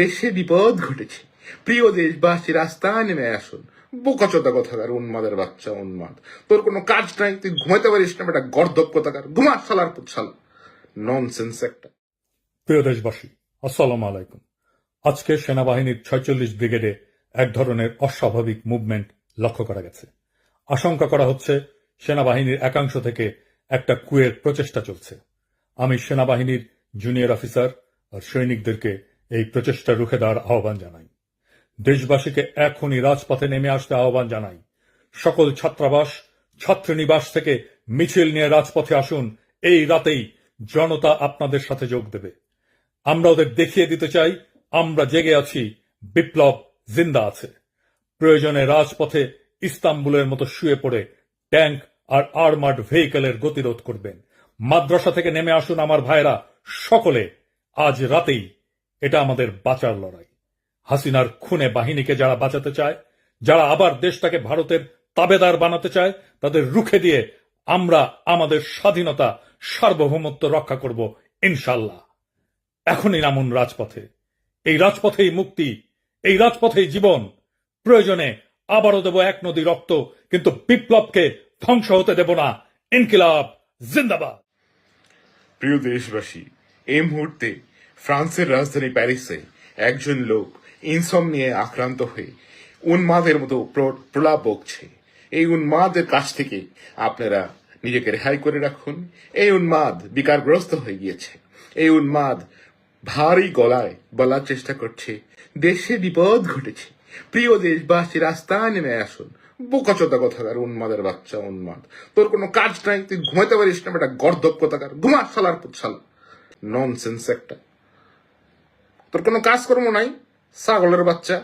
দেশে বিপদ ঘটেছে। প্রিয় দেশবাসী, রাস্তায় নেমে আসুন। বোকাচোদা কথাকার উন্মাদের বাচ্চা, উন্মাদ। তোর কোনো কাজ নাই, তুই ঘুমাইতে পারিস না, বেটা গর্দব কথাকার। ঘুমা শালার পুচ্ছাল ননসেন্স একটা। প্রিয় দেশবাসী, আসসালাম আলাইকুম। আজকে সেনাবাহিনীর ছয়চল্লিশ ব্রিগেডে এক ধরনের অস্বাভাবিক মুভমেন্ট লক্ষ্য করা গেছে। আশঙ্কা করা হচ্ছে সেনাবাহিনীর একাংশ থেকে একটা কুয়ের প্রচেষ্টা চলছে। আমি সেনাবাহিনীর জুনিয়র অফিসার আর সৈনিকদেরকে এই প্রচেষ্টা রুখে দেওয়ার আহ্বান জানাই। দেশবাসীকে এখনই রাজপথে নেমে আসতে আহ্বান জানাই। সকল ছাত্রাবাস, ছাত্রনিবাস থেকে মিছিল নিয়ে রাজপথে আসুন। এই রাতেই জনতা আপনাদের সাথে যোগ দেবে। আমরা ওদের দেখিয়ে দিতে চাই, আমরা জেগে আছি, বিপ্লব জিন্দা আছে। প্রয়োজনে রাজপথে ইস্তাম্বুলের মতো শুয়ে পড়ে ট্যাঙ্ক আর আর্মার্ড ভেহিকেলের গতিরোধ করবেন। মাদ্রাসা থেকে নেমে আসুন আমার ভাইরা সকলে। আজ রাতেই এটা আমাদের বাঁচার লড়াই। হাসিনার খুনে বাহিনীকে যারা বাঁচাতে চায়, যারা আবার দেশটাকে ভারতের তাবেদার বানাতে চায়, তাদের রুখে দিয়ে আমরা আমাদের স্বাধীনতা, সার্বভৌমত্ব রক্ষা করব ইনশাল্লাহ এখনই নামুন রাজপথে। এই রাজপথেই মুক্তি, এই রাজপথেই জীবন। প্রয়োজনে আবারও দেব এক নদী রক্ত, কিন্তু বিপ্লবকে ধ্বংস হতে দেব না। ইনকিলাব, জিন্দাবাদ। প্রিয় দেশবাসী, এই মুহূর্তে ফ্রান্সের রাজধানী প্যারিসে একজন লোক ইনসম নিয়ে আক্রান্ত হয়ে উন্মাদের মতো প্র- প্রলাপ বকছে। এই উন্মাদের কাছ থেকে আপনারা নিজেকে রেহাই করে রাখুন। এই উন্মাদ বিকারগ্রস্ত হয়ে গিয়েছে। এই উন্মাদ ভারী গলায় বলার চেষ্টা করছে, দেশে বিপদ ঘটেছে। প্রিয় দেশবাসী, রাস্তায় নেমে আসুন। বোকাচোদা কথাকার উন্মাদের বাচ্চা, উন্মাদ। তোর কোনো কাজ নাই, তুই ঘুমাইতে পারিস না, বেটা গর্দব কথাকার। ঘুমা শালার পুচ্ছাল ননসেন্স একটা। তোর কোনো কাজকর্ম নাই? ছাগলের বাচ্চা।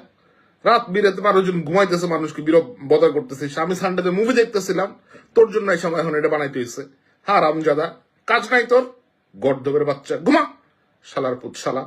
রাত বিরাতে মানুষজন ঘুমাইতেছে মানুষকে, বিরব বদা করতেছে। আমি সানডেতে মুভি দেখতেছিলাম। তোর জন্য এই সময় এখন এটা বানাইতে হয়েছে হ্যাঁ রামজাদা, কাজ নাই তোর? গর্ধবের বাচ্চা। ঘুমা! শালার পুত, শালা।